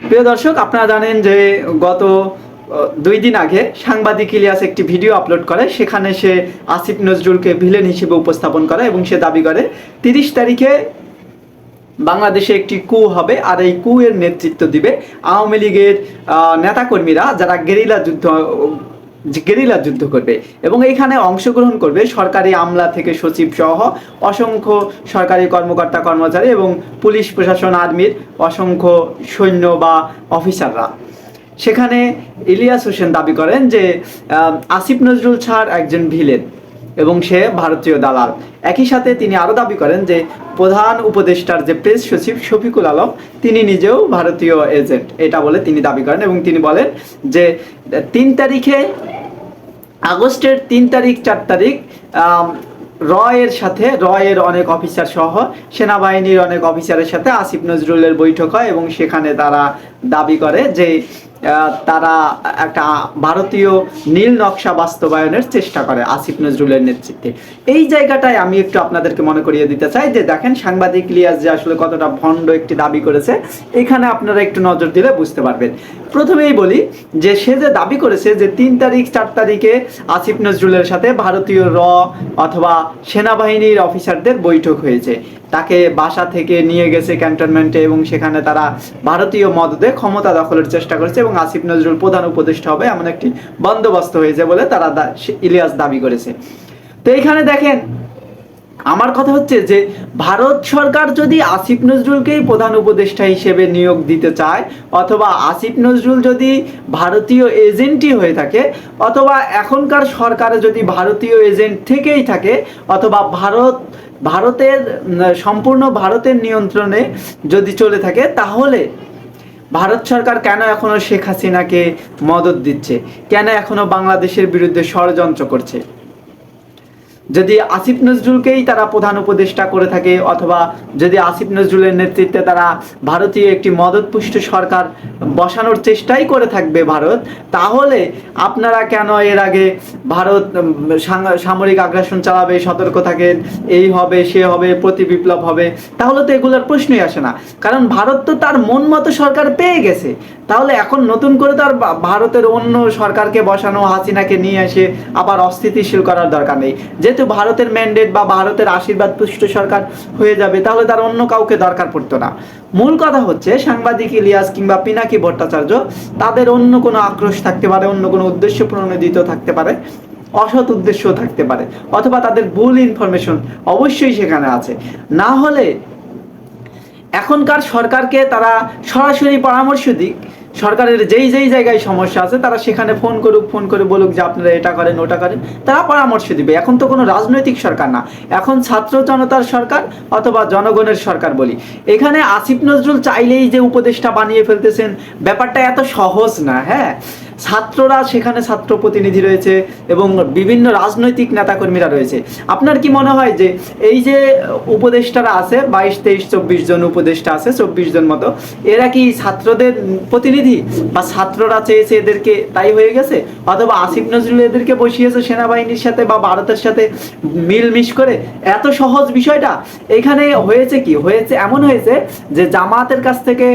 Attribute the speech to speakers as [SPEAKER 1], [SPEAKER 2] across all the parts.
[SPEAKER 1] প্রিয় দর্শক, আপনারা জানেন যে গত দুই দিন আগে সাংবাদিক ইলিয়াস একটি ভিডিও আপলোড করে। সেখানে সে আসিফ নজরুলকে ভিলেন হিসেবে উপস্থাপন করে এবং সে দাবি করে, তিরিশ তারিখে বাংলাদেশে একটি কু হবে আর এই কু এর নেতৃত্ব দিবে আওয়ামী লীগের নেতাকর্মীরা যারা গেরিলা যুদ্ধ গেরিলা যুদ্ধ করবে এবং এইখানে অংশগ্রহণ করবে সরকারি আমলা থেকে সচিব সহ অসংখ্য সরকারি কর্মকর্তা কর্মচারী এবং পুলিশ প্রশাসন আর্মির অসংখ্য সৈন্য বা অফিসাররা। সেখানে ইলিয়াস হোসেন দাবি করেন যে আসিফ নজরুল ছাড় একজন ভিলেন এবং সে ভারতীয় দালাল। একই সাথে তিনি আরও দাবি করেন যে, প্রধান উপদেষ্টার যে প্রেস সচিব শফিকুল আলম, তিনি নিজেও ভারতীয় এজেন্ট। এটা বলে তিনি দাবি করেন এবং তিনি বলেন যে, তিন তারিখে আগস্টের তিন তারিখ, চার তারিখ রয়ের সাথে, রয়ের অনেক অফিসার সহ সেনাবাহিনীর অনেক অফিসারের সাথে আসিফ নজরুলের বৈঠক হয় এবং সেখানে তারা দাবি করে যে তারা একটা ভারতীয় নীল নকশা বাস্তবায়নের চেষ্টা করে আসিফ নজরুলের নেতৃত্বে। এই জায়গাটায় আমি একটু আপনাদেরকে মনে করিয়ে দিতে চাই যে, দেখেন সাংবাদিক লিয়াজ যে আসলে কতটা ভণ্ড একটি দাবি করেছে, এখানে আপনারা একটু নজর দিলে বুঝতে পারবেন। প্রথমেই বলি যে, সে যে দাবি করেছে যে, তিন তারিখ, চার তারিখে আসিফ নজরুলের সাথে ভারতীয় র অথবা সেনাবাহিনীর অফিসারদের বৈঠক হয়েছে। তাকে বাসা থেকে নিয়ে গেছে ক্যান্টনমেন্টে এবং সেখানে তারা ভারতীয় মদদে ক্ষমতা দখলের চেষ্টা করেছে এবং আসিফ নজরুল প্রধান উপদেষ্টা হবে এমন একটি বন্দোবস্ত হয়েছে বলে তারা ইলিয়াস দাবি করেছে। তো এখানে দেখেন আমার কথা হচ্ছে যে ভারত সরকার যদি আসিফ নজরুলকেই প্রধান উপদেষ্টা হিসেবে নিয়োগ দিতে চায়, অথবা আসিফ নজরুল যদি ভারতীয় এজেন্টই হয়ে থাকে, অথবা এখনকার সরকারে যদি ভারতীয় এজেন্ট থেকেই থাকে, অথবা ভারত, ভারতের সম্পূর্ণ ভারতের নিয়ন্ত্রণে যদি চলে থাকে, তাহলে ভারত সরকার কেন এখনও শেখ হাসিনাকে মদত দিচ্ছে? কেন এখনও বাংলাদেশের বিরুদ্ধে ষড়যন্ত্র করছে? যদি আসিফ নজরুলকেই তারা প্রধান উপদেষ্টা করে থাকে, অথবা যদি আসিফ নজরুলের নেতৃত্বে তারা ভারতীয় একটি মদতপুষ্ট সরকার বসানোর চেষ্টাই করে থাকবে ভারত, তাহলে আপনারা কেন এর আগে ভারত সামরিক আগ্রাসন চালাবে, সতর্ক থাকেন, এই হবে, সে হবে, প্রতি বিপ্লব হবে? তাহলে তো এগুলোর প্রশ্নই আসে না। কারণ ভারত তো তার মন মতো সরকার পেয়ে গেছে। তাহলে এখন নতুন করে তো আর ভারতের অন্য সরকারকে বসানো, হাসিনাকে নিয়ে এসে আবার অস্থিতিশীল করার দরকার নেই। যেহেতু ভারতের ম্যান্ডেট বা ভারতের আশীর্বাদ পুষ্ট সরকার হয়ে যাবে, তাহলে তার অন্য কাউকে দরকার পড়তো না। মূল কথা হচ্ছে, সাংবাদিক ইলিয়াস কিংবা পিনাকি ভট্টাচার্য, তাদের অন্য কোনো আক্রোশ থাকতে পারে, অন্য কোনো উদ্দেশ্য প্রণোদিত থাকতে পারে, অসৎ উদ্দেশ্য থাকতে পারে, অথবা তাদের ভুল ইনফরমেশন অবশ্যই সেখানে আছে। না হলে এখনকার সরকারকে তারা সরাসরি পরামর্শ দিক। সরকারের যেই যেই জায়গায় সমস্যা আছে, তারা সেখানে ফোন করুক ফোন করে বলুক যে আপনারা এটা করেন, ওটা করেন, তারা পরামর্শ দিবে। এখন তো কোনো রাজনৈতিক সরকার না। এখন ছাত্র জনতার সরকার অথবা জনগণের সরকার বলি। এখানে আসিফ নজরুল চাইলেই যে উপদেষ্টা বানিয়ে ফেলতেছেন, ব্যাপারটা এত সহজ না হ্যাঁ? ছাত্ররা সেখানে ছাত্র প্রতিনিধি রয়েছে এবং বিভিন্ন রাজনৈতিক নেতাকর্মীরা রয়েছে। আপনার কি মনে হয় যে এই যে উপদেষ্টারা আছে, বাইশ, তেইশ, চব্বিশ জন উপদেষ্টা আছে, চব্বিশ জন মতো, এরা কি ছাত্রদের প্রতিনিধি? বা ছাত্ররা চেয়েছে এদেরকে তাই হয়ে গেছে? অথবা আসিফ নজরুল এদেরকে বসিয়েছে সেনাবাহিনীর সাথে বা ভারতের সাথে মিলমিশ করে? এত সহজ বিষয়টা এখানে হয়েছে কি? হয়েছে এমন হয়েছে যে জামাতের কাছ থেকে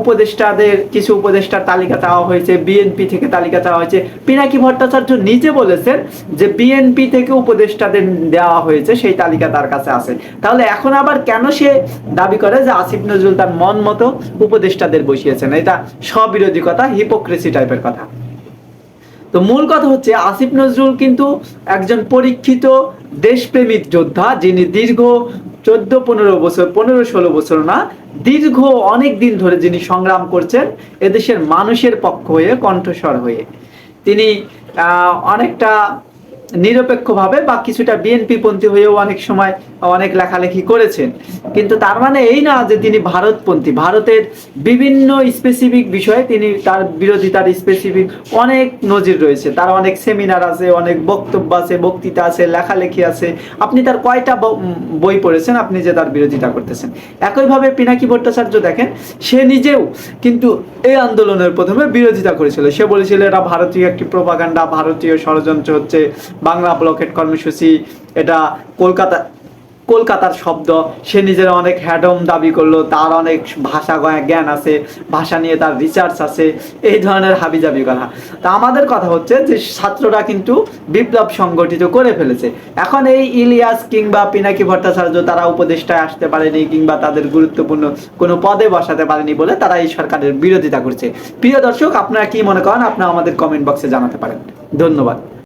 [SPEAKER 1] উপদেষ্টাদের, কিছু উপদেষ্টার তালিকা চাওয়া হয়েছে, বিএনপি থেকে তালিকা চাওয়া হয়েছে। পিনাকি ভট্টাচার্য নিজে বলেছেন যে বিএনপি থেকে উপদেষ্টাদের দেওয়া হয়েছে, সেই তালিকা তার কাছে আছে। তাহলে এখন আবার কেন সে দাবি করে যে আসিফ নজরুল তার মন মতো উপদেষ্টাদের বসিয়েছেন? এটা স্ববিরোধী কথা হিপোক্রেসি টাইপের কথা। তো মূল কথা হচ্ছে, আসিফ নজরুল কিন্তু একজন পরীক্ষিত দেশপ্রেমিক যোদ্ধা যিনি দীর্ঘ চোদ্দ, পনেরো বছর, পনেরো, ষোলো বছর না, দীর্ঘ অনেক দিন ধরে যিনি সংগ্রাম করছেন, এদেশের মানুষের পক্ষ হয়ে, কণ্ঠস্বর হয়ে। তিনি অনেকটা নিরপেক্ষভাবে বা কিছুটা বিএনপি পন্থী হয়েও অনেক সময় অনেক লেখালেখি করেছেন। কিন্তু তার মানে এই না যে তিনি ভারতপন্থী, ভারতের বিভিন্ন স্পেসিফিক বিষয়ে তিনি তার বিরোধিতার স্পেসিফিক অনেক নজির রয়েছে। তার অনেক সেমিনার আছে, অনেক বক্তব্য আছে, বক্তৃতা আছে, লেখালেখি আছে। আপনি তার কয়টা বই পড়েছেন? আপনি যে তার বিরোধিতা করতেছেন। একইভাবে পিনাকি ভট্টাচার্য দেখেন, সে নিজেও কিন্তু এই আন্দোলনের প্রথমে বিরোধিতা করেছিল। সে বলেছিল, এটা ভারতীয় একটি প্রপাগান্ডা ভারতীয় ষড়যন্ত্র হচ্ছে বাংলা ব্লকেট কর্মসূচি, এটা কলকাতা, কলকাতার শব্দ। সে নিজের অনেক হ্যাডম দাবি করল, তার অনেক ভাষা জ্ঞান আছে, ভাষা নিয়ে তার রিসার্চ আছে, এই ধরনের হাবিজাবি কথা। তা আমাদের কথা হচ্ছে যে ছাত্ররা কিন্তু বিপ্লব সংগঠিত করে ফেলেছে। এখন এই ইলিয়াস কিংবা পিনাকি ভট্টাচার্য তারা উপদেষ্টায় আসতে পারেনি কিংবা তাদের গুরুত্বপূর্ণ কোনো পদে বসাতে পারেনি বলে তারা এই সরকারের বিরোধিতা করছে। প্রিয় দর্শক, আপনারা কি মনে করেন? আপনারা আমাদের কমেন্ট বক্সে জানাতে পারেন। ধন্যবাদ।